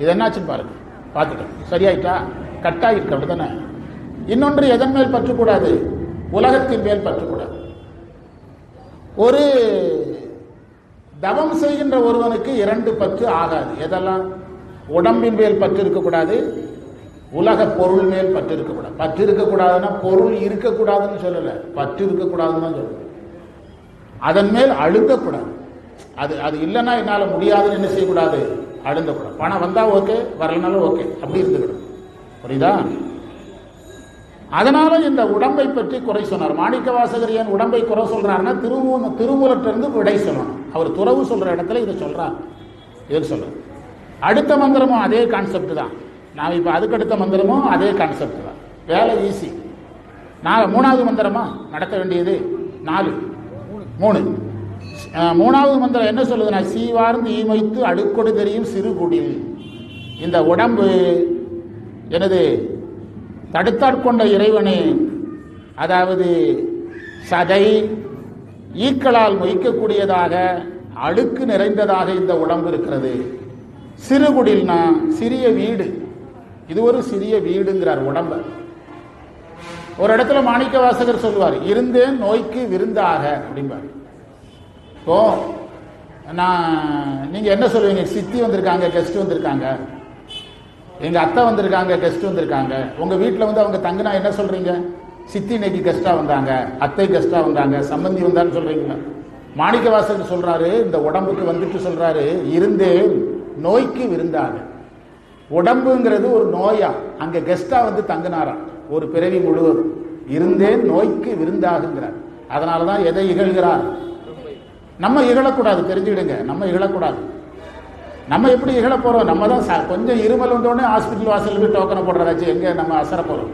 இது என்னாச்சுன்னு பாருங்க. பார்த்துட்டோம் சரியாயிட்டா? கட்டாயிருக்க அப்படிதானே இன்னொன்று எதன் மேல் பற்றக்கூடாது? உலகத்தின் மேல் பற்றக்கூடாது. ஒரு தவம் செய்கின்ற ஒருவனுக்கு இரண்டு பற்று ஆகாது. எதெல்லாம்? உடம்பின் மேல் பற்று இருக்கக்கூடாது உலக பொருள் மேல் பற்று இருக்கக்கூடாது. பற்று இருக்கக்கூடாதுன்னா பொருள் இருக்கக்கூடாதுன்னு சொல்லலை. பற்று இருக்கக்கூடாதுன்னு தான் சொல்லுவேன் அதன் மேல் அழுந்தக்கூடாது அது அது இல்லைன்னா என்னால் முடியாதுன்னு என்ன செய்யக்கூடாது? அழுந்தக்கூடாது பணம் வந்தா ஓகே வரலனாலும் ஓகே. அப்படி இருந்துக்கிடும் புரியுதா? அதனால இந்த உடம்பை பற்றி குறை சொன்னார். மாணிக்க வாசகர் ஏன் உடம்பை குறை சொல்றாருன்னா திருமூ திருமூலத்திலிருந்து விடை சொல்லணும். அவர் துறவு சொல்ற இடத்துல இதை சொல்றார். இவர் சொல்றார். அடுத்த மந்திரமும் அதே கான்செப்ட் தான். நான் இப்போ அதுக்கு அடுத்த மந்திரமும் அதே கான்செப்ட் தான். வேலை ஈஸி நான் மூணாவது மந்திரமா? நடத்த வேண்டியது நாலு. மூணு. மூணாவது மந்திரம் என்ன சொல்லுதுன்னா சீவார்ந்து ஈமைத்து அடுக்கொடு தெரியும் சிறு குடில் இந்த உடம்பு எனது தடுத்தாட்கொண்ட இறைவனே அதாவது சதை ஈக்களால் மொய்க்கக்கூடியதாக அழுக்கு நிறைந்ததாக இந்த உடம்பு இருக்கிறது. சிறுகுடில்னா சிறிய வீடு. இது ஒரு சிறிய வீடுங்கிறார் உடம்ப. ஒரு இடத்துல மாணிக்க வாசகர் சொல்லுவார் இருந்தேன் நோய்க்கு விருந்தாக அப்படிம்பார். இப்போ நான் நீங்க என்ன சொல்லுவீங்க? சித்தி வந்திருக்காங்க கெஸ்ட் வந்திருக்காங்க. எங்க அத்தை வந்திருக்காங்க கெஸ்ட் வந்திருக்காங்க. உங்க வீட்டில் வந்து அவங்க தங்குனா என்ன சொல்றீங்க? சித்தி இன்னைக்கு கெஸ்டா வந்தாங்க அத்தை கெஸ்டா வந்தாங்க சம்பந்தி வந்தான்னு சொல்றீங்களா? மாணிக்க சொல்கிறாரு சொல்றாரு இந்த உடம்புக்கு வந்துட்டு சொல்றாரு இருந்தேன் நோய்க்கு விருந்தாங்க உடம்புங்கிறது ஒரு நோயா. அங்க கெஸ்டா வந்து தங்குனாராம். ஒரு பிறவி முழுவதும். இருந்தேன் நோய்க்கு விருந்தாகுங்கிறார். அதனாலதான் எதை இகழ்கிறார்? நம்ம இகழக்கூடாது தெரிஞ்சுக்கிடுங்க. நம்ம இகழக்கூடாது. நம்ம எப்படி இகழ போறோம்? நம்ம தான் ச- கொஞ்சம் இருமல் வந்தோடனே ஹாஸ்பிட்டல் வாசலுக்கு டோக்கனை போடுறதாச்சு எங்க நம்ம அசர போறோம்?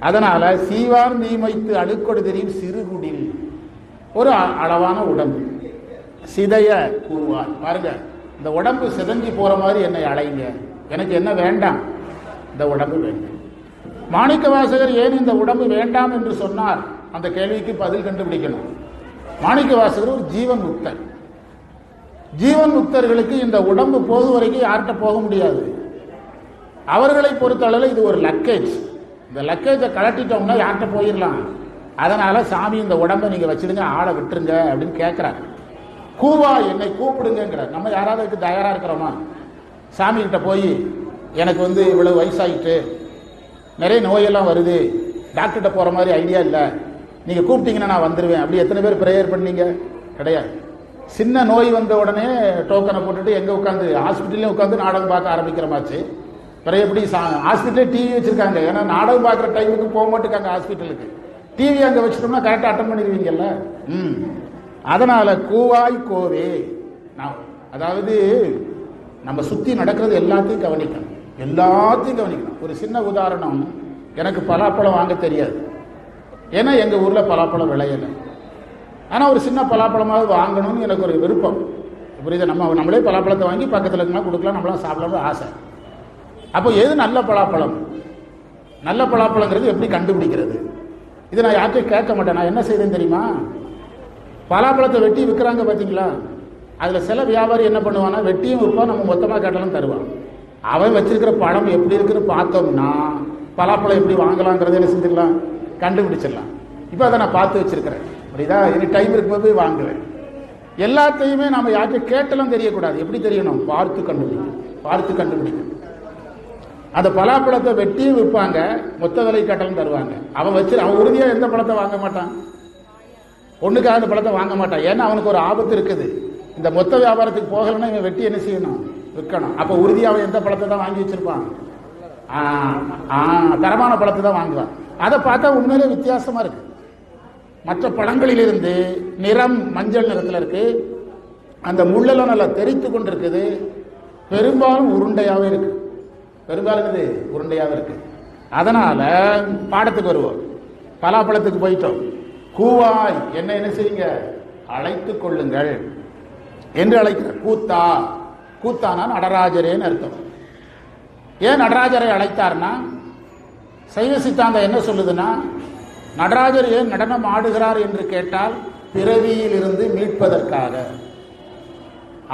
அதனால சீவார் நீமைத்து அழுக்கொடு தெரியும் சிறுகுடில். ஒரு அ- அளவான உடம்பு. சிதைய கூறுவார். பாருங்க இந்த உடம்பு சிதஞ்சி போற மாதிரி என்னை அழைங்க எனக்கு என்ன வேண்டாம்? இந்த உடம்பு வேண்டாம். மாணிக்க வாசகர் ஏன் இந்த உடம்பு வேண்டாம் என்று சொன்னார்? அந்த கேள்விக்கு பதில் கண்டுபிடிக்கணும். மாணிக்க வாசகர் ஒரு ஜீவன் முக்தர். ஜீவன் முக்தர்களுக்கு இந்த உடம்பு போகும் வரைக்கும் யார்கிட்ட போக முடியாது. அவர்களை பொறுத்தளவில் இது ஒரு லக்கேஜ். இந்த லக்கேஜை கலட்டிட்டோம்னா யார்கிட்ட போயிடலாம்? அதனால சாமி இந்த உடம்பை நீங்க வச்சிடுங்க ஆளை விட்டுருங்க அப்படின்னு கேட்கிறார் கூவா என்னை கூப்பிடுங்கிறார் நம்ம யாராவது இதுக்கு தயாரா இருக்கிறோமா? சாமி கிட்ட போய் எனக்கு வந்து இவ்வளவு வயசாயிட்டு நிறைய நோயெல்லாம் வருது டாக்டர்கிட்ட போற மாதிரி ஐடியா இல்லை. நீங்க கூப்பிட்டீங்கன்னா நான் வந்துருவேன். அப்படி எத்தனை பேர் ப்ரேயர் பண்ணீங்க? கிடையாது. சின்ன நோய் வந்த உடனே டோக்கனை போட்டுட்டு எங்க உட்காந்து ஹாஸ்பிட்டல்லையும் உட்காந்து நாடகம் பார்க்க ஆரம்பிக்கிறமாச்சு பிறகு எப்படி ஹாஸ்பிட்டலே டிவி வச்சிருக்காங்க. ஏன்னா நாடகம் பார்க்குற டைமுக்கு போக மாட்டேங்காங்க ஹாஸ்பிட்டலுக்கு டிவி அங்கே வச்சிட்டோம்னா கரெக்டாக அட்டன் பண்ணிடுவீங்கல்ல? ம். அதனால கூவாய் கோவே. நான் அதாவது நம்ம சுற்றி நடக்கிறது எல்லாத்தையும் கவனிக்கணும். எல்லாத்தையும் கவனிக்கணும். ஒரு சின்ன உதாரணம் எனக்கு பலாப்பழம் வாங்க தெரியாது. ஏன்னா எங்கள் ஊரில் பலாப்பழம் விளையலை. ஆனால் ஒரு சின்ன பலாப்பழமாவது வாங்கணும்னு எனக்கு ஒரு விருப்பம். புரியுது? நம்ம நம்மளே பலாப்பழத்தை வாங்கி பக்கத்தில் இருக்கலாம் கொடுக்கலாம் நம்மளாம் சாப்பிடணும்னு ஆசை. அப்போ எது நல்ல பலாப்பழம்? நல்ல பலாப்பழங்கிறது எப்படி கண்டுபிடிக்கிறது? இது நான் யார்கிட்டையும் கேட்க மாட்டேன். நான் என்ன செய்தேன் தெரியுமா? பலாப்பழத்தை வெட்டி விற்கிறாங்க பார்த்தீங்களா அதில் சில வியாபாரி என்ன பண்ணுவான்னா வெட்டியும் விற்பான் நம்ம மொத்தமாக கேட்டாலும் தருவான். அவன் வச்சிருக்கிற பழம் எப்படி இருக்குன்னு பார்த்தோம்னா பலாப்பழம் எப்படி வாங்கலாங்கிறத என்ன செஞ்சிடலாம்? கண்டுபிடிச்சிடலாம். இப்போ அதை நான் பார்த்து வச்சிருக்கிறேன். அப்படிதான் இனி டைம் இருக்கும்போது போய் வாங்குவேன். எல்லாத்தையுமே நம்ம யார்கிட்ட கேட்டலாம் தெரியக்கூடாது. எப்படி தெரியணும்? பார்த்து கண்டுபிடிக்கணும் பார்த்து கண்டுபிடிக்கணும் அந்த பலாப்பழத்தை வெட்டியும் விற்பாங்க. மொத்த விலை கேட்டாலும் தருவாங்க. அவன் வச்சு அவன் உறுதியாக எந்த பழத்தை வாங்க மாட்டான்? ஒண்ணுக்காக அந்த பழத்தை வாங்க மாட்டான். ஏன்னா அவனுக்கு ஒரு ஆபத்து இருக்குது. இந்த மொத்த வியாபாரத்துக்கு போகலைன்னா இவன் வெட்டி என்ன செய்யணும்? விற்கணும். அப்ப உறுதியா அவன் எந்த பழத்தை தான் வாங்கி வச்சிருப்பான்? தரமான பழத்தை தான் வாங்குவான். அதை பார்த்தா உண்மையிலே வித்தியாசமா இருக்கு. மற்ற பழங்களிலிருந்து நிறம் மஞ்சள் நிறத்துல இருக்கு. அந்த முள்ளெல்லாம் நல்லா தெரித்து கொண்டு இருக்குது பெரும்பாலும் உருண்டையாவே இருக்கு. பெரும்பாலும் இது உருண்டையாவே இருக்கு. அதனால பாடத்துக்கு வருவோம். பலாப்பழத்துக்கு போயிட்டோம். கூவாய் என்ன என்ன செய்யுங்க? அழைத்து கொள்ளுங்கள் என்று அழைக்கிற கூத்தா. கூத்தானா நடராஜரேன்னு அர்த்தம். ஏன் நடராஜரை அழைத்தார்னா சைவ சித்தாந்தம் என்ன சொல்லுதுன்னா நடராஜர் ஏன் நடனம் ஆடுகிறார் என்று கேட்டால் பிறவியிலிருந்து மீட்பதற்காக.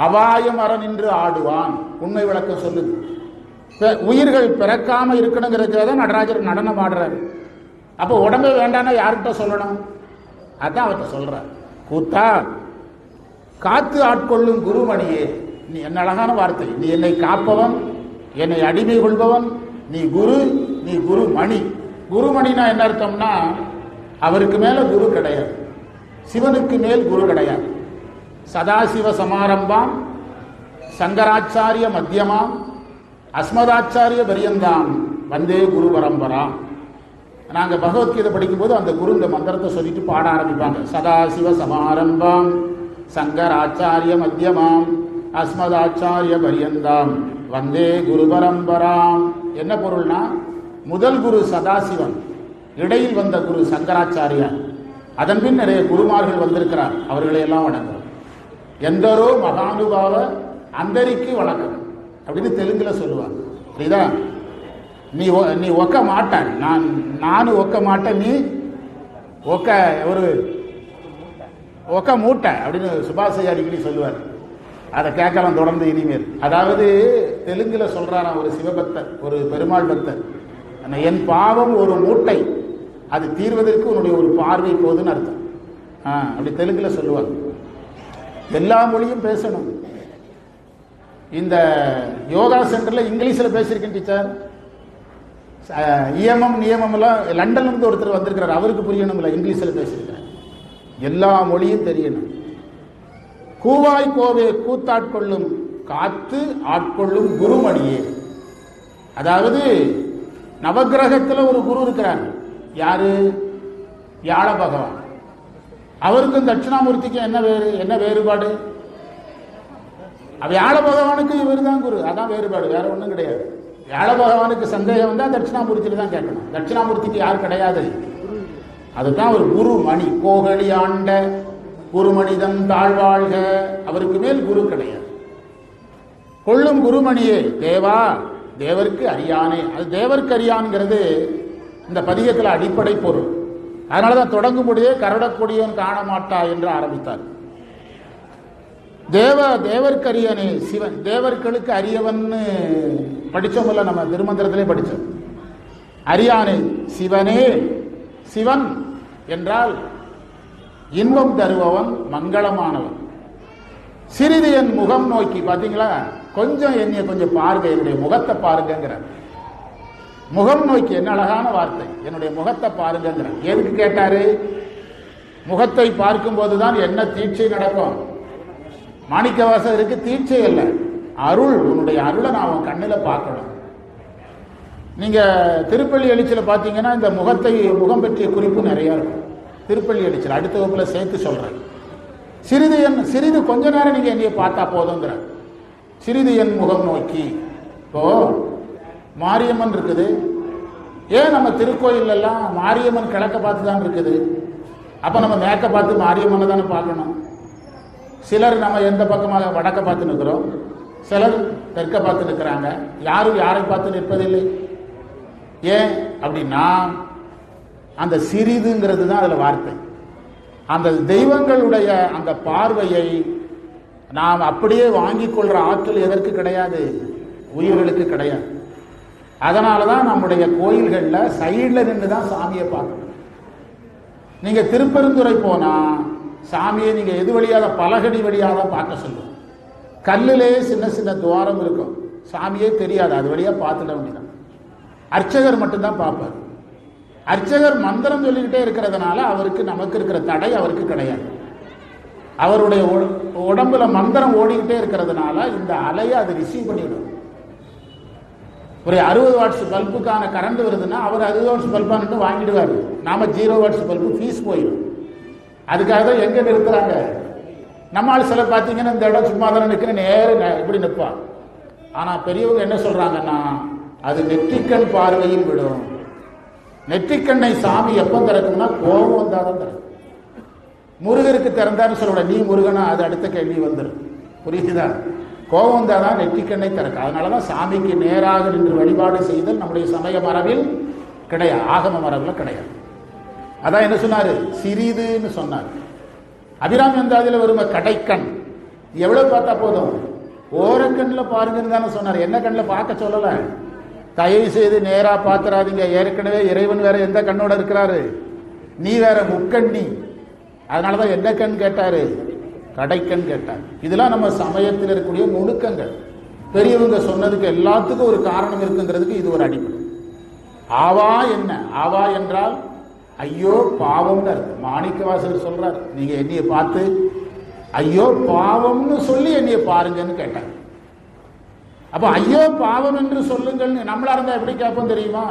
அபாயம் அற நின்று ஆடுவான் உண்மை விளக்கம் சொல்லுது. உயிர்கள் பிறக்காம இருக்கணுங்கிறதுக்காக தான் நடராஜர் நடனம் ஆடுறாரு. அப்போ உடம்பு வேண்டாம்னா யார்கிட்ட சொல்லணும்? அதான் அவர்கிட்ட சொல்றார். கூத்தா காத்து ஆட்கொள்ளும் குருமணியே நீ என்ன அழகான வார்த்தை. நீ என்னை காப்பவன் என்னை அடிமை கொள்பவன் நீ குரு நீ குரு மணி குருமணினா என்ன அர்த்தம்னா அவருக்கு மேல குரு கிடையாது. சிவனுக்கு மேல் குரு கிடையாது. சதாசிவ சமாரம்பாம் சங்கராச்சாரிய மத்தியமாம் அஸ்மதாச்சாரிய பரியந்தாம் வந்தே குரு பரம்பரா. நாங்கள் பகவத்கீதை படிக்கும்போது அந்த குரு இந்த மந்திரத்தை சொல்லிட்டு பாட ஆரம்பிப்பாங்க. சதாசிவ சமாரம்பாம் சங்கராச்சாரிய மத்தியமாம் அஸ்மதாச்சாரிய பரியந்தாம் வந்தே குரு பரம்பராம். என்ன பொருள்னா முதல் குரு சதாசிவன் இடையில் வந்த குரு சங்கராச்சாரியார். அதன்பின் நிறைய குருமார்கள் வந்திருக்கிறார். அவர்களையெல்லாம் வணங்குறோம். எந்தரோ மகானுபாவ அந்தரிக்கு வணக்கம் அப்படின்னு தெலுங்கில் சொல்லுவாங்க. புரியுதா? நீ நீ ஒக்க மாட்டான் நான் நானும் ஒக்க மாட்டேன் நீ ஒக்க ஒரு ஒக்க மூட்டை அப்படின்னு சுபாஷ் அடிக்கடி சொல்லுவார். அதை கேட்கலாம் தொடர்ந்து இனிமேல். அதாவது தெலுங்கில் சொல்கிறாராம் ஒரு சிவபக்தர் ஒரு பெருமாள் பக்தர். என் பாவம் ஒரு மூட்டை. அது தீர்வதற்கு உன்னுடைய ஒரு பார்வை போதுன்னு அர்த்தம். ஆ அப்படி தெலுங்குல சொல்லுவாங்க. எல்லா மொழியும் பேசணும். இந்த யோகா சென்டர்ல இங்கிலீஷ்ல பேசியிருக்கேன் டீச்சர். இயமம் நியமம் எல்லாம் லண்டன்ல இருந்து ஒருத்தர் வந்திருக்கிறார். அவருக்கு புரியணும்ல இங்கிலீஷ்ல பேசியிருக்கிறார். எல்லா மொழியும் தெரியணும். கூவாய் கோவே கூத்தாட்கொள்ளும் காத்து ஆட்கொள்ளும் குருமணியே அதாவது நவக்கிரகத்துல ஒரு குரு இருக்கிறார். யாரு? யாழ பகவான் அவருக்கும் தட்சிணாமூர்த்திக்கும் என்ன வேறு என்ன வேறுபாடு? வியாழ பகவானுக்கு இவர் தான் குரு அதான் வேறுபாடு வேற ஒன்றும் கிடையாது. வியாழ பகவானுக்கு சந்தேகம் வந்தால் தட்சிணாமூர்த்தியில் தான் கேட்கணும். தட்சிணாமூர்த்திக்கு யார் கிடையாது? அதுதான் ஒரு குரு மணி கோகலி ஆண்ட குருமணிதம் தாழ்வாழ்க. அவருக்கு மேல் குரு கிடையாது. கொள்ளும் குருமணியே தேவா. தேவருக்கு அறியானே. அது தேவருக்கு அறியான்ங்கிறது இந்த பதிகத்தில் அடிப்படை பொருள். அதனாலதான் தொடங்கும்படியே கரடக்கூடியவன் காண மாட்டா என்று ஆரம்பித்தார். தேவ தேவருக்கு அரியனே சிவன். தேவர்களுக்கு அரியவன்னு படித்தோம்ல நம்ம திருமந்திரத்திலே படித்தோம் அரியானே சிவனே சிவன் என்றால் இன்பம் தருபவன் மங்களமானவன். சிறிது என் முகம் நோக்கி பார்த்தீங்களா கொஞ்சம் என்னைய கொஞ்சம் பாருங்க என்னுடைய முகத்தை பாருங்கிறார் முகம் நோக்கி என்ன அழகான வார்த்தை என்னுடைய முகத்தை பாருங்கிறார் எதுக்கு கேட்டாரு? முகத்தை பார்க்கும்போது தான் என்ன தீட்சை நடக்கும்? மாணிக்கவாசகருக்கு தீட்சை அல்ல. அருள் உன்னுடைய அருளை நான் அவன் கண்ணில் பார்க்கணும். நீங்க திருப்பள்ளி எழுச்சியில் பார்த்தீங்கன்னா இந்த முகத்தை முகம் பற்றிய குறிப்பு நிறைய இருக்கும். திருப்பள்ளி எழுச்சியில் அடுத்த வகுப்புல சேர்த்து சொல்றேன். சிறிது என் சிறிது கொஞ்ச நேரம் நீங்க என்னைய பார்த்தா போதுங்கிற சிறிது என் முகம் நோக்கி இப்போ மாரியம்மன் இருக்குது. ஏன் நம்ம திருக்கோயில் எல்லாம் மாரியம்மன் கிழக்க பார்த்து தான் இருக்குது? அப்ப நம்ம மேற்க பார்த்து மாரியம்மனை தானே பார்க்கணும். சிலர் நம்ம எந்த பக்கமாக வடக்க பார்த்து நிற்கிறோம்? சிலர் தெற்க பார்த்து நிற்கிறாங்க. யாரும் யாரை பார்த்து நிற்பதில்லை? ஏன் அப்படின்னா அந்த சிறிதுங்கிறது தான் அதில் வார்த்தை. அந்த தெய்வங்களுடைய அந்த பார்வையை நாம் அப்படியே வாங்கிக் கொள்ற ஆற்றல் எதற்கு கிடையாது? உயிர்களுக்கு கிடையாது. அதனால தான் நம்முடைய கோயில்களில் சைடில் நின்று தான் சாமியை பார்க்கணும். நீங்க திருப்பெருந்துறை போனா சாமியை நீங்க எது வழியாக பலகடி வழியாக தான் பார்க்க சொல்லுவோம் கல்லிலே சின்ன சின்ன துவாரம் இருக்கும். சாமியே தெரியாது. அது வழியா பார்த்துட வேண்டியதான் அர்ச்சகர் மட்டும்தான் பார்ப்பார். அர்ச்சகர் மந்திரம் சொல்லிக்கிட்டே இருக்கிறதுனால அவருக்கு நமக்கு இருக்கிற தடை அவருக்கு கிடையாது. அவருடைய உடம்புல மந்திரம் ஓடிக்கிட்டே இருக்கிறதுனால இந்த அலையை அது ரிசீவ் பண்ணிவிடும் ஒரு அறுபது வாட்ஸ் பல்புக்கான கரண்ட் வருதுன்னா அவர் அறுபது வாட்ஸ் பல்பான்னு வாங்கிடுவார். நாம ஜீரோ வாட்ஸ் பல்பு ஃபீஸ் போயிடும். அதுக்காக தான் எங்க நிறுத்துறாங்க? நம்மால் சில பார்த்தீங்கன்னா இந்த இடம் சும்மா தானே நிற்கிறேன் நேரம் இப்படி நிற்பான். ஆனால் பெரியவங்க என்ன சொல்றாங்கன்னா அது நெற்றிக்கண் பார்வையில் விடும். நெற்றிக்கண்ணை சாமி எப்போ திறக்கும்னா கோபம் வந்தாதான் திறக்கும். முருகருக்கு திறந்தான்னு சொல்லக்கூட நீ முருகனா அது அடுத்த கேள்வி வந்துடும் புரியுதா? கோபம் வந்தால் தான் நெற்றிக்கண்ணை திறக்கும். அதனால தான் சாமிக்கு நேராக நின்று வழிபாடு செய்தல் நம்முடைய சமய மரபில் கிடையாது. ஆகம மரபில் கிடையாது. அதான் என்ன சொன்னார்? சிறிதுன்னு சொன்னார். அபிராமி அதில் ஒருவன் கடைக்கண். எவ்வளோ பார்த்தா போதும்? ஓரக்கண்ணில் பாருங்கன்னு தானே சொன்னார். என்ன கண்ணில் பார்க்க சொல்லல? தயவு செய்து நேராக பார்த்துறாதீங்க. ஏற்கனவே இறைவன் வேற எந்த கண்ணோட இருக்கிறாரு? நீ வேற முக்கண்ணி. அதனாலதான் என்ன கண் கேட்டாரு? கடைக்கண் கேட்டார். இதெல்லாம் நம்ம சமயத்தில் இருக்கக்கூடிய நுணுக்கங்கள். பெரியவங்க சொன்னதுக்கு எல்லாத்துக்கும் ஒரு காரணம் இருக்குங்கிறதுக்கு இது ஒரு அடிப்படை. ஆவா என்ன? ஆவா என்றால் ஐயோ பாவம்னு அர்த்தம். மாணிக்கவாசகர் சொல்றாரு நீங்க என்னைய பார்த்து ஐயோ பாவம்னு சொல்லி என்னைய பாருங்கன்னு கேட்டார். அப்ப ஐயோ பாவம் என்று சொல்லுங்கள்னு நம்மளா இருந்தா எப்படி கேட்போம் தெரியுமா?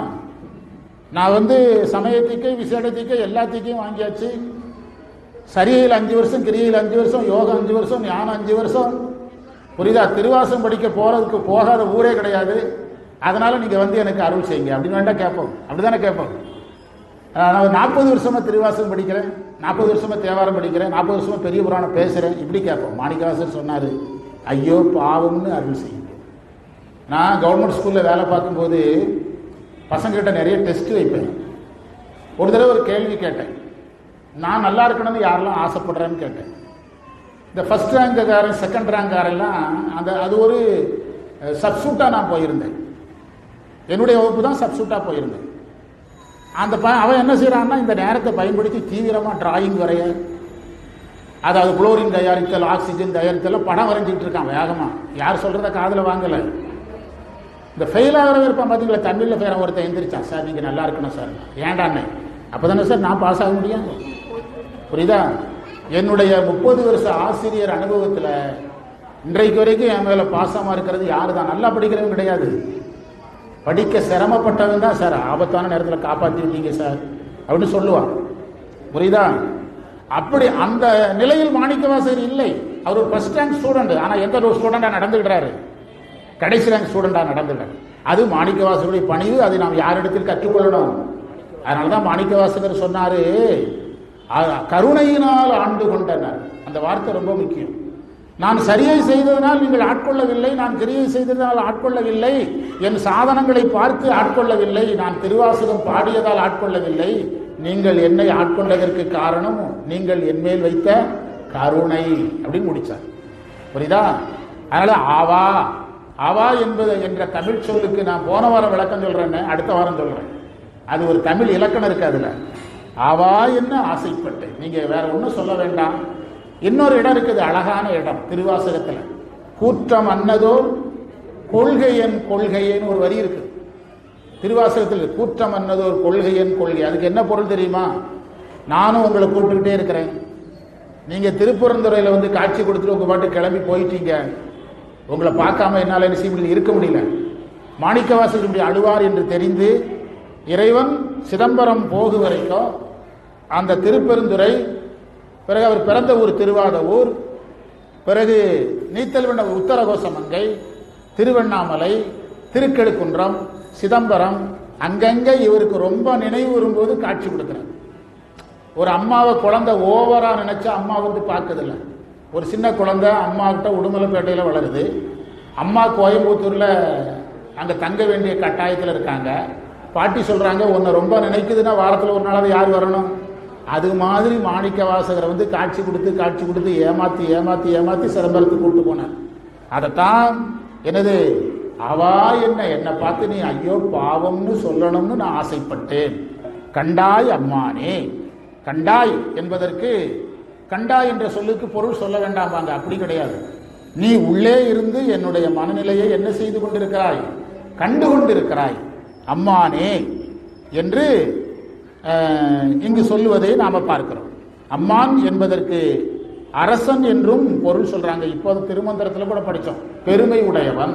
நான் வந்து சமயத்துக்கு விசேடத்துக்கு எல்லாத்துக்கும் வாங்கியாச்சு. சரியில் அஞ்சு வருஷம் கிரியில் அஞ்சு வருஷம் யோகம் அஞ்சு வருஷம் ஞானம் அஞ்சு வருஷம். புரியுதா? திருவாசம் படிக்க போறதுக்கு போகாத ஊரே கிடையாது. அதனால நீங்க வந்து எனக்கு அருள் செய்யுங்க. அப்படின்னு வேண்டாம் கேட்போம். அப்படிதானே கேட்போம்? நான் நாற்பது வருஷமா திருவாசம் படிக்கிறேன். நாற்பது வருஷமா தேவாரம் படிக்கிறேன். நாற்பது வருஷமா பெரிய புராணம் பேசுறேன். இப்படி கேட்போம். மாணிக்கவாசர் சொன்னாரு ஐயோ பாவம்னு அருள் செய்யுங்க. நான் கவர்மெண்ட் ஸ்கூல்ல வேலை பார்க்கும்போது பசங்ககிட்ட நிறைய டெஸ்ட் வைப்பேன். ஒரு தடவை ஒரு கேள்வி கேட்டேன். நான் நல்லா இருக்கணும்னு யாரெல்லாம் ஆசைப்படுறேன்னு கேட்டேன். இந்த ஃபர்ஸ்ட் ரேங்க்காரன் செகண்ட் ரேங்க்காரெல்லாம் அந்த அது ஒரு சப்சூட்டாக நான் போயிருந்தேன். என்னுடைய வகுப்பு தான் சப்சூட்டாக போயிருந்தேன். அந்த ப அவன் என்ன செய்கிறான்னா இந்த நேரத்தை பயன்படுத்தி தீவிரமாக டிராயிங் வரைய அதாவது குளோரின் தயாரித்தல் ஆக்சிஜன் தயாரித்தல் படம் வரைஞ்சிட்டு இருக்கான் வேகமாக யார் சொல்கிறத காதில் வாங்கலை. இந்த ஃபெயில் ஆகிறவங்க இருப்பான் பார்த்தீங்களா தமிழில் ஃபெயில் ஒருத்தன் எந்திரிச்சான். சார் நீங்கள் நல்லா இருக்கணும் சார். ஏண்டாண்ணே அப்போ தானே சார் நான் பாஸ் ஆக முடியும். புரியுதா? என்னுடைய முப்பது வருஷ ஆசிரியர் அனுபவத்தில் இன்றைக்கு வரைக்கும் என் மேலே பாசமாக இருக்கிறது யார் தான் நல்லா படிக்கிறவங்க கிடையாது. படிக்க சிரமப்பட்டவன் தான் சார். ஆபத்தான நேரத்தில் காப்பாற்றி விட்டீங்க சார். அப்படின்னு சொல்லுவான். புரியுதா? அப்படி அந்த நிலையில் மாணிக்கவாசகர் இல்லை. அவர் ஒரு ஃபர்ஸ்ட் ரேங்க் ஸ்டூடெண்ட் ஆனால் எந்த ஒரு ஸ்டூடெண்டாக நடந்துக்கிறாரு கடைசி ரேங்க் ஸ்டூடெண்டாக நடந்துட்டார் அது மாணிக்கவாசகருடைய பணிவு. அதை நாம் யாரிடத்தில் கற்றுக்கொள்ளணும்? அதனால தான் மாணிக்கவாசகர் சொன்னார் கருணையினால் ஆண்டு கொண்டனர். அந்த வார்த்தை ரொம்ப முக்கியம். நான் சரியை செய்ததனால் நீங்கள் ஆட்கொள்ளவில்லை நான் கிரியை செய்ததனால் ஆட்கொள்ளவில்லை என் சாதனங்களை பார்த்து ஆட்கொள்ளவில்லை நான் திருவாசகம் பாடியதால் ஆட்கொள்ளவில்லை. நீங்கள் என்னை ஆட்கொண்டதற்கு காரணம் நீங்கள் என்மேல் வைத்த கருணை அப்படின்னு முடிச்சார். புரியுதா? அதனால ஆவா ஆவா என்பது என்ற தமிழ் சொல்லுக்கு நான் போன வாரம் விளக்கம் சொல்றேன்னு அடுத்த வாரம் சொல்றேன். அது ஒரு தமிழ் இலக்கணம் இருக்கு அதுல. ஆவா என்ன ஆசைப்பட்டேன். நீங்க வேற ஒன்றும் சொல்ல வேண்டாம். இன்னொரு இடம் இருக்குது அழகான இடம் திருவாசகத்தில். கூற்றம் அன்னதோர் கொள்கையன் கொள்கையன்னு ஒரு வரி இருக்கு. திருவாசகத்தில் கூற்றம் அன்னதோர் கொள்கையன் கொள்கை. அதுக்கு என்ன பொருள் தெரியுமா? நானும் உங்களை கூப்பிட்டுக்கிட்டே இருக்கிறேன். நீங்க திருப்பரந்துறையில வந்து காட்சி கொடுத்துட்டு உங்க பாட்டு கிளம்பி போயிட்டீங்க. உங்களை பார்க்காம என்னால் என்ன செய்ய முடியல இருக்க முடியல. மாணிக்கவாசகனுடைய இப்படி அழுவார் என்று தெரிந்து இறைவன் சிதம்பரம் போகு வரைக்கும் அந்த திருப்பெருந்துறை பிறகு அவர் பிறந்த ஊர் திருவாத ஊர் பிறகு நீத்தல் விண்ண உத்தரகோசமங்கை திருவண்ணாமலை திருக்கெடுக்குன்றம் சிதம்பரம் அங்கங்கே இவருக்கு ரொம்ப நினைவு வரும்போது காட்சி கொடுக்குறாரு. ஒரு அம்மாவை குழந்தை ஓவரா நினைச்சா அம்மா வந்து பார்க்கறதில்ல. ஒரு சின்ன குழந்தை அம்மா கிட்ட உடுமலைப்பேட்டையில் வளருது. அம்மா கோயம்புத்தூர்ல அங்கே தங்க வேண்டிய கட்டாயத்தில் இருக்காங்க. பாட்டி சொல்றாங்க உன்னை ரொம்ப நினைக்குதுன்னா வாரத்தில் ஒரு நாளாவது யார் வரணும்? அது மாதிரி மாணிக்க வாசகரை வந்து காட்சி கொடுத்து காட்சி கொடுத்து ஏமாத்தி ஏமாத்தி ஏமாத்தி சிதம்பரத்துக்கு கூட்டு போனார். அதைத்தான் என்னது? அவா என்ன என்னை பார்த்து நீ ஐயோ பாவம்னு சொல்லணும்னு நான் ஆசைப்பட்டேன். கண்டாய் அம்மானே கண்டாய் என்பதற்கு கண்டாய் என்ற சொல்லுக்கு பொருள் சொல்ல வேண்டாமாங்க அப்படி கிடையாது. நீ உள்ளே இருந்து என்னுடைய மனநிலையை என்ன செய்து கொண்டிருக்கிறாய்? கண்டு கொண்டிருக்கிறாய். அம்மானே என்று இங்கு சொல்லுவதை நாம பார்க்கிறோம். அம்மான் என்பதற்கு அரசன் என்றும் பொருள் சொல்றாங்க. இப்போது திருமந்திரத்தில் கூட படித்தோம் பெருமை உடையவன்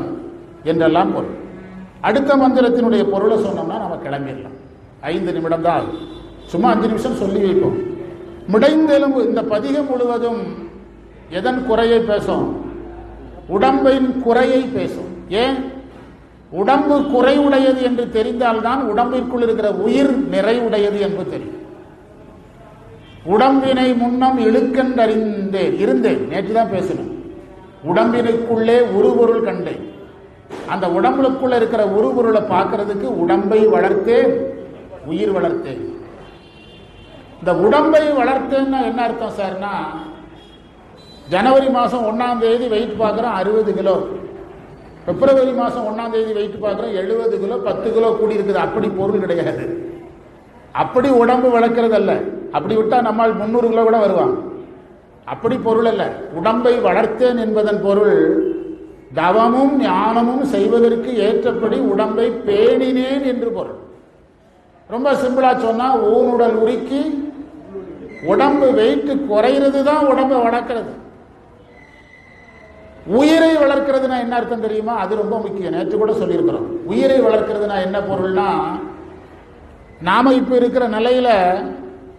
என்றெல்லாம் பொருள். அடுத்த மந்திரத்தினுடைய பொருளை சொன்னோம்னா நம்ம கிளம்பிடலாம். ஐந்து நிமிடம் தான் ஆகும். சும்மா அஞ்சு நிமிஷம் சொல்லி வைப்போம். முடைந்தெலும்பு இந்த பதிகம் முழுவதும் எதன் குறையை பேசும்? உடம்பின் குறையை பேசும். ஏன்? உடம்பு குறைவுடையது என்று தெரிந்தால்தான் உடம்பிற்குள் இருக்கிற உயிர் நிறைவுடையது என்று தெரியும். உடம்பினை முன்னம் இழுக்கென்றறிந்தேன் இருந்தேன். நேற்று தான் பேசணும் உடம்பினுக்குள்ளே உருபொருள் கண்டேன். அந்த உடம்புக்குள்ள இருக்கிற உருபொருளை பார்க்கறதுக்கு உடம்பை வளர்த்தேன் உயிர் வளர்த்தேன். இந்த உடம்பை வளர்த்தேன்னா என்ன அர்த்தம் சார்னா ஜனவரி மாதம் ஒன்றாம் தேதி வெயிட் பார்க்குறோம் அறுபது கிலோ. பிப்ரவரி மாதம் ஒன்றாம் தேதி வெயிட் பார்க்குறோம் எழுபது கிலோ பத்து கிலோ கூடி இருக்குது. அப்படி பொருள் கிடையாது. அப்படி உடம்பு வளர்க்கறது அல்ல அப்படி விட்டால் நம்மால் முந்நூறு கிலோ கூட வருவான் அப்படி பொருள் அல்ல. உடம்பை வளர்த்தேன் என்பதன் பொருள் தவமும் ஞானமும் செய்வதற்கு ஏற்றபடி உடம்பை பேணினேன் என்று பொருள். ரொம்ப சிம்பிளா சொன்னா ஊனுடல் உருக்கி உடம்பு வெயிட்டு குறையிறது தான் உடம்பை வளர்க்கிறது. உயிரை வளர்க்கிறதுனா என்ன அர்த்தம் தெரியுமா? அது ரொம்ப முக்கியம். நேற்று கூட சொல்லியிருக்கிறோம். உயிரை வளர்க்கிறதுனா என்ன பொருள்னா நாம இப்ப இருக்கிற நிலையில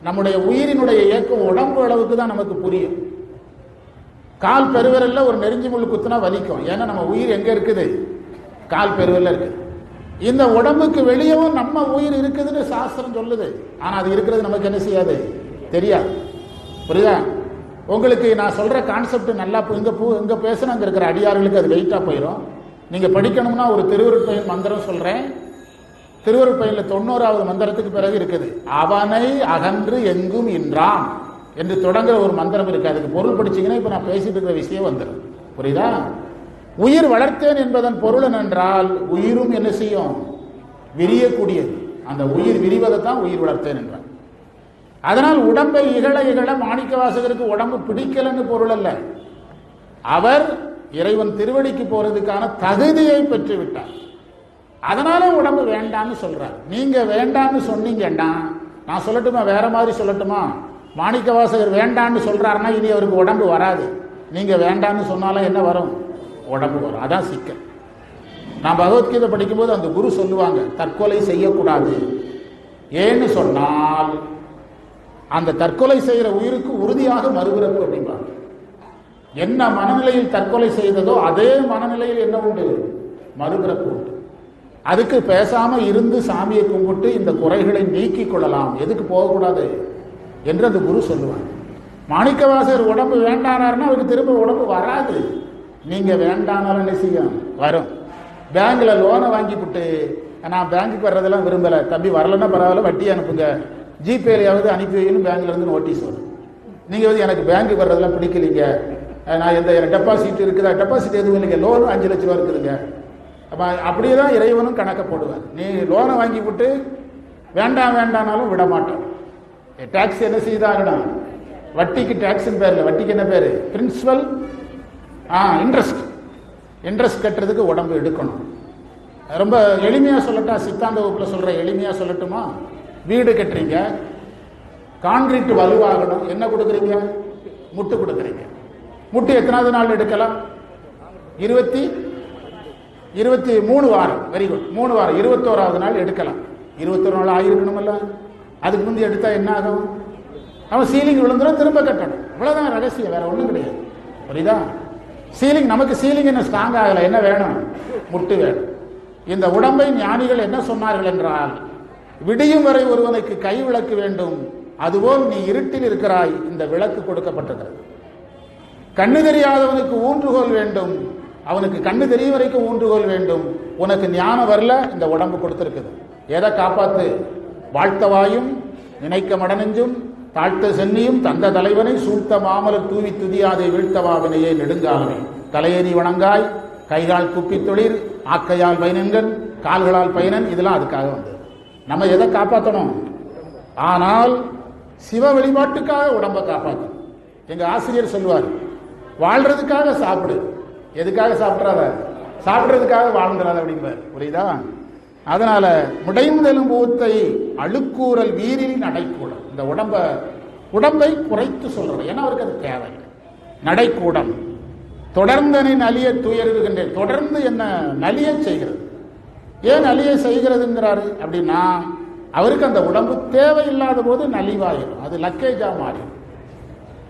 நம்முடைய உயிரினுடைய இயக்கம் உடம்பு அளவுக்கு தான் நமக்கு புரியும். கால் பெருவிரல்ல ஒரு நெருஞ்சி முள் குத்துனா வலிக்கும். ஏன்னா நம்ம உயிர் எங்க இருக்குது? கால் பெருவிரல்ல இருக்குது இந்த உடம்புக்கு வெளியவும் நம்ம உயிர் இருக்குதுன்னு சாஸ்திரம் சொல்லுது. ஆனா அது இருக்கிறது நமக்கு என்ன செய்யாது? தெரியாது. புரியுதா? உங்களுக்கு நான் சொல்கிற கான்செப்ட் நல்லா இங்கே பூ இங்கே பேசுன இருக்கிற அடியார்களுக்கு அது வெயிட்டாக போயிடும் நீங்கள் படிக்கணும்னா ஒரு திருவருட்பயன் மந்திரம் சொல்கிறேன் திருவருட்பயனில் தொண்ணூறாவது மந்திரத்துக்கு பிறகு இருக்குது. அவனை அகன்று எங்கும் இன்றான் என்று தொடங்குற ஒரு மந்திரம் இருக்கு. அதுக்கு பொருள் படிச்சிங்கன்னா இப்போ நான் பேசிட்டு இருக்கிற விஷயம் வந்துடும் புரியுதா? உயிர் வளர்த்தேன் என்பதன் பொருள் என்னென்றால் உயிரும் என்ன செய்யும்? விரியக்கூடியது. அந்த உயிர் விரிவதை தான் உயிர் வளர்த்தேன் என்றான். அதனால் உடம்பை இகழ இகழ மாணிக்க வாசகருக்கு உடம்பு பிடிக்கலன்னு பொருள் அல்ல. அவர் இறைவன் திருவடிக்கு போறதுக்கான தகுதியை பெற்று விட்டார் அதனால உடம்பு வேண்டான்னு சொல்றார். நீங்க வேண்டான்னு சொன்னீங்கன்னா நான் சொல்லட்டுமா? வேற மாதிரி சொல்லட்டுமா? மாணிக்க வாசகர் வேண்டான்னு சொல்றாருன்னா இனி அவருக்கு உடம்பு வராது. நீங்க வேண்டான்னு சொன்னாலும் என்ன வரும்? உடம்பு வரும். அதான் சிக்கல். நான் பகவத்கீதை படிக்கும்போது அந்த குரு சொல்லுவாங்க தற்கொலை செய்யக்கூடாது. ஏன்னு சொன்னால் அந்த தற்கொலை செய்கிற உயிருக்கு உறுதியாக மறுபிறப்பு அப்படிம்பாங்க. என்ன மனநிலையில் தற்கொலை செய்ததோ அதே மனநிலையில் என்ன உண்டு? மறுபிறப்பு உண்டு. அதுக்கு பேசாம இருந்து சாமியை கும்பிட்டு இந்த குறைகளை நீக்கிக் கொள்ளலாம். எதுக்கு போகக்கூடாது என்று அந்த குரு சொல்லுவாங்க மாணிக்கவாசர் உடம்பு வேண்டானாருன்னா அவருக்கு திரும்ப உடம்பு வராது. நீங்க வேண்டானாலும் என்ன செய்யும் வரும். பேங்க்ல லோனை வாங்கிவிட்டு நான் பேங்க்குக்கு வர்றதெல்லாம் விரும்பல. தம்பி வரலன்னா பரவாயில்ல வட்டி அனுப்புங்க. ஜிபேலையாவது அனுப்பி வைக்கணும் பேங்க்ல இருந்து நோட்டீஸ் வரும் நீங்க வந்து எனக்கு பேங்க்கு வர்றதெல்லாம் பிடிக்கலீங்க. நான் எந்த டெபாசிட் இருக்குதா? டெபாசிட் எதுவும் இல்லைங்க. லோன் அஞ்சு லட்ச ரூபா இருக்குதுங்க. அப்போ அப்படியே தான் இறைவனும் கணக்க போடுவார். நீ லோனை வாங்கி விட்டு வேண்டாம் வேண்டானாலும் விட மாட்டோம் டேக்ஸ் என்ன செய்தாகணும் வட்டிக்கு டேக்ஸ்னு பேர் இல்லை. வட்டிக்கு என்ன பேரு? பிரின்சிபல் ஆ இன்ட்ரெஸ்ட் இன்ட்ரெஸ்ட் கட்டுறதுக்கு உடம்பு எடுக்கணும். ரொம்ப எளிமையாக சொல்லட்டா சித்தாந்த வகுப்பில் சொல்கிற எளிமையாக சொல்லட்டுமா? வீடு கட்டுறீங்க கான்கிரீட் வலுவாகணும் என்ன கொடுக்குறீங்க? முட்டு கொடுக்குறீங்க. முட்டு எத்தனாவது நாள் எடுக்கலாம்? இருபத்தி இருபத்தி மூணு வாரம் வெரி குட் மூணு வாரம் இருபத்தோராவது நாள் எடுக்கலாம். இருபத்தொரு நாள் ஆகிருக்கணும்ல அதுக்கு முந்தி எடுத்தா என்ன ஆகும்? அவன் சீலிங் விழுந்துடும் திரும்ப கட்டணும். இவ்வளவுதான் ரகசியம் வேற ஒண்ணும் கிடையாது. புரியுதா? சீலிங் நமக்கு சீலிங் என்ன ஸ்ட்ராங் ஆகல. என்ன வேணும்? முட்டு வேணும். இந்த உடம்பை ஞானிகள் என்ன சொன்னார்கள் என்றால் விடியும் வரை ஒருவனுக்கு கை விளக்கு வேண்டும். அதுபோல் நீ இருட்டில் இருக்கிறாய். இந்த விளக்கு கொடுக்கப்பட்டிருக்கிறது. கண்ணு தெரியாதவனுக்கு ஊன்றுகோல் வேண்டும். அவனுக்கு கண்ணு தெரியும் வரைக்கும் ஊன்றுகோல் வேண்டும். உனக்கு ஞானம் வரல இந்த உடம்பு கொடுத்துருக்குது. எதை காப்பாத்து? வாழ்த்தவாயும் நினைக்க மடனெஞ்சும் தாழ்த்த சென்னியும் தந்த தலைவனை சூழ்த்த மாமலர் தூவி துதியாதை வீழ்த்தவாவினையே நெடுங்காலமே. தலையேறி வணங்காய் கைகால் குப்பி தொழில் ஆக்கையால் பயனன்கள் கால்களால் பயனன் இதெல்லாம் அதுக்காக வந்தது. நம்ம எதை காப்பாற்றணும் ஆனால் சிவ வழிபாட்டுக்காக உடம்பை காப்பாற்றணும் எங்க ஆசிரியர் சொல்லுவார் வாழ்றதுக்காக சாப்பிடு. எதுக்காக சாப்பிட்றாத சாப்பிட்றதுக்காக வாழ்ந்துடாத அப்படிம்பார். புரியுதா? அதனால முடைந்தெலும் பூத்தை அழுக்கூறல் வீரில் நடைக்கூடம். இந்த உடம்ப உடம்பை குறைத்து சொல்றது ஏன்னா அவருக்கு அது தேவை. நடைக்கூடம். தொடர்ந்தனை நலிய துயருகின்றேன் தொடர்ந்து என்ன நலிய செய்கிறது? ஏன் நலியை செய்கிறதுங்கிறாரு? அப்படின்னா அவருக்கு அந்த உடம்பு தேவையில்லாத போது நலிவாயிரும். அது லக்கேஜா மாறிடும்.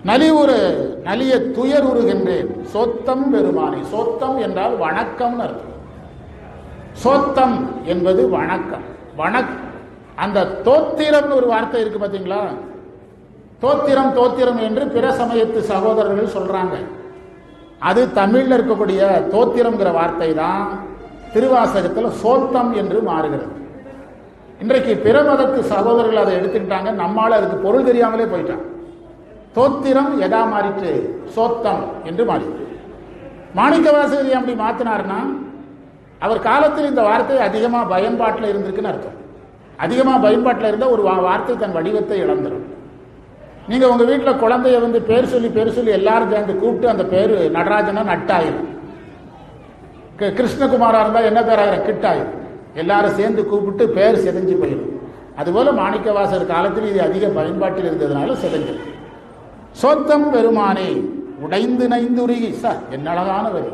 நலிவுறு நலிய துயர் உருகின்றேன். சோத்தம் பெருமானே சோத்தம் என்றால் வணக்கம்னு அர்த்தம். சோத்தம் என்பது வணக்கம். வணக் அந்த தோத்திரம்னு ஒரு வார்த்தை இருக்கு பாத்தீங்களா? தோத்திரம் தோத்திரம் என்று பிற சமயத்து சகோதரர்கள் சொல்றாங்க. அது தமிழ்ல இருக்கக்கூடிய தோத்திரம்ங்கிற வார்த்தை தான் திருவாசகத்தில் சோத்தம் என்று மாறுகிறது. இன்றைக்கு பிற மதத்து சகோதரர்கள் அதை எடுத்துக்கிட்டாங்க. நம்மால அதுக்கு பொருள் தெரியாமலே போயிட்டான் தோத்திரம் எதா மாறிட்டு சோத்தம் என்று மாறிற்று. மாணிக்கவாசகர் அப்படி மாத்தினார்னா அவர் காலத்தில் இந்த வார்த்தை அதிகமாக பயன்பாட்டில் இருந்திருக்குன்னு அர்த்தம். அதிகமாக பயன்பாட்டில் இருந்தால் ஒரு வா- வார்த்தை தன் வடிவத்தை இழந்துடும் நீங்கள் உங்கள் வீட்டில் குழந்தைய வந்து பேர் சொல்லி பேர் சொல்லி எல்லாரும் சேர்ந்து கூப்பிட்டு அந்த பேர் நடராஜனா நட்டாயிரும். க- கிருஷ்ணகுமாரா என்ன பேராயிரம் கிட்டாயிரும் எல்லாரும் சேர்ந்து கூப்பிட்டு பேர் செதஞ்சு போயிடும். அதுபோல மாணிக்கவாசர் காலத்தில் இது அதிக பயன்பாட்டில் இருந்ததுனால செதஞ்சது. சோத்தம் பெருமானே உடைந்து நைந்து உருகி சார் என்ன அழகான வரி.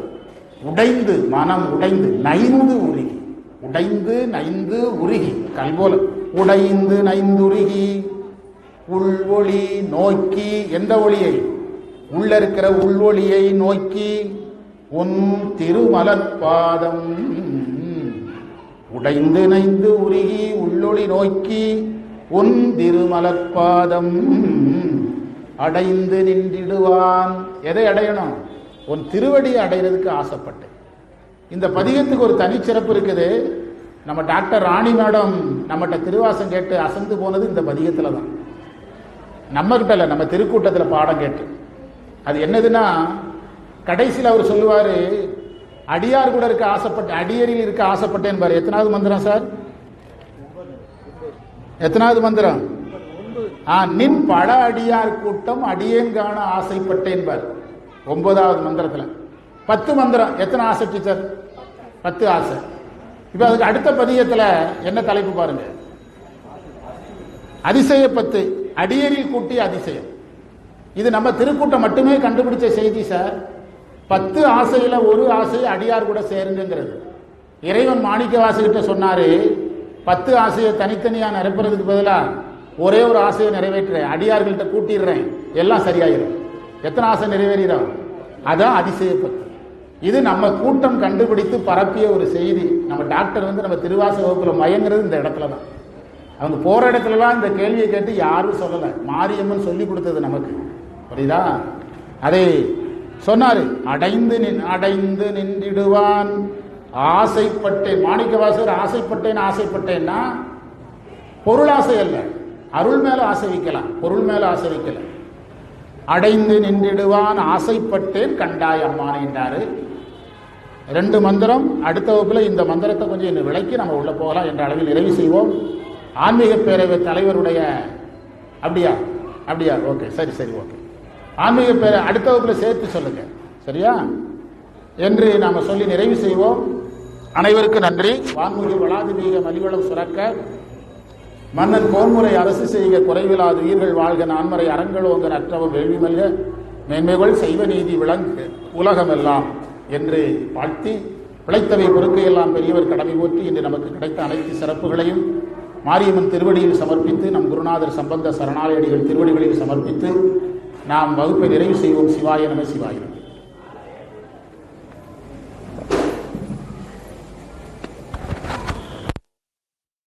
உடைந்து மனம் உடைந்து நைந்து உருகி. உடைந்து நைந்து உருகி. கல்போல உடைந்து நைந்து உருகி உள்வொளி நோக்கி. எந்த ஒளியை? உள்ள இருக்கிற உள்வொளியை நோக்கி. உன் திருமலற்பாதம் உடைந்து நைந்து உருகி உள்ளொளி நோக்கி உன் திருமலற்பாதம் அடைந்து நின்றிடுவான். எதை அடையணும்? உன் திருவடியை அடைகிறதுக்கு ஆசைப்பட்டேன். இந்த பதிகத்துக்கு ஒரு தனிச்சிறப்பு இருக்குது. நம்ம டாக்டர் ராணி மேடம் நம்மகிட்ட திருவாசம் கேட்டு அசந்து போனது இந்த பதிகத்தில் தான். நம்மக்கிட்ட இல்லை நம்ம திருக்கூட்டத்தில் பாடம் கேட்டு. அது என்னதுன்னா கடைசியில் அவர் சொல்லுவார் அடியார் கூட இருக்க ஆசைப்பட்ட அடியரில் இருக்க ஆசைப்பட்டேன் பாரு. எத்தனாவது மந்திரம் சார்? எத்தனாவது மந்திரம்? ஆ நின் பல அடியார் கூட்டம் அடியேன் காண ஆசைப்பட்டேன் பார். ஒன்பதாவது மந்திரத்தில். பத்து மந்திரம். எத்தனை ஆசை டீச்சர் பத்து ஆசை. இப்போ அதுக்கு அடுத்த பதியத்தில் என்ன தலைப்பு பாருங்க. அதிசய பத்து அடியரில் கூட்டி அதிசயம். இது நம்ம திருக்கூட்டம் மட்டுமே கண்டுபிடிச்ச செய்தி சார். பத்து ஆசையில ஒரு ஆசை அடியார் கூட சேருங்கிறது இறைவன் மாணிக்கவாசகிட்ட சொன்னாரு பத்து ஆசையை தனித்தனியா நிரப்புறதுக்கு பதிலா ஒரே ஒரு ஆசையை நிறைவேற்றுறேன் அடியார்கள்ட்ட கூட்டிடுறேன் எல்லாம் சரியாயிரும். எத்தனை ஆசை நிறைவேறிடும் அதான் அதிசய பத்து இது நம்ம கூட்டம் கண்டுபிடித்து பரப்பிய ஒரு செய்தி. நம்ம டாக்டர் வந்து நம்ம திருவாச வகுப்புல மயங்கிறது இந்த இடத்துல தான் அவங்க போற இடத்துலலாம் இந்த கேள்வியை கேட்டு யாரும் சொல்லலை. மாரியம்மன் சொல்லி கொடுத்தது நமக்கு. புரியுதா? அதை சொன்னாரு அடைந்து நின் அடைந்து நின்றிடுவான். ஆசைப்பட்டேன் மாணிக்கவாசகர் ஆசைப்பட்டேன் ஆசைப்பட்டேன்னா பொருள் ஆசை அல்ல. அருள் மேல ஆசை வைக்கலாம் பொருள் மேல ஆசை வைக்கல. அடைந்து நின்றிடுவான் ஆசைப்பட்டேன் கண்டாய் அம்மான் என்றாரு. ரெண்டு மந்திரம் அடுத்த வகுப்புல இந்த மந்திரத்தை கொஞ்சம் இன்னும் விளக்கி நம்ம உள்ள போகலாம் என்ற அளவில் நிறைவு செய்வோம். ஆன்மீக பேரவை தலைவருடைய அப்படியா? அப்படியா? ஓகே சரி சரி ஓகே. ஆன்மீக பேரை அடுத்த வகுப்பில் சேர்த்து சொல்லுங்க. சரியா? என்று நாம சொல்லி நிறைவு செய்வோம். அனைவருக்கும் நன்றி. வான்மொழி வளாதிபீக மலிவளம் சுரக்க. மன்னன் போர்முறை அரசு செய்க குறைவிலாது உயிர்கள் வாழ்க. நான்மறை அறங்களோங்க அற்றவம் வேள்வி மல்க. மேன்மைகள் செய்வ நீதி விளங்கு. உலகமெல்லாம் என்று வாழ்த்தி பிழைத்தவை பொறுக்கையெல்லாம் பெரியவர் கடமை போற்றி இன்று நமக்கு கிடைத்த அனைத்து சிறப்புகளையும் மாரியம்மன் திருவடியில் சமர்ப்பித்து நம் குருநாதர் சம்பந்த சரணாலயடிகள் திருவடிகளில் சமர்ப்பித்து நாம் வகுப்பை நிறைவு செய்வோம். சிவாய நம சிவாயம்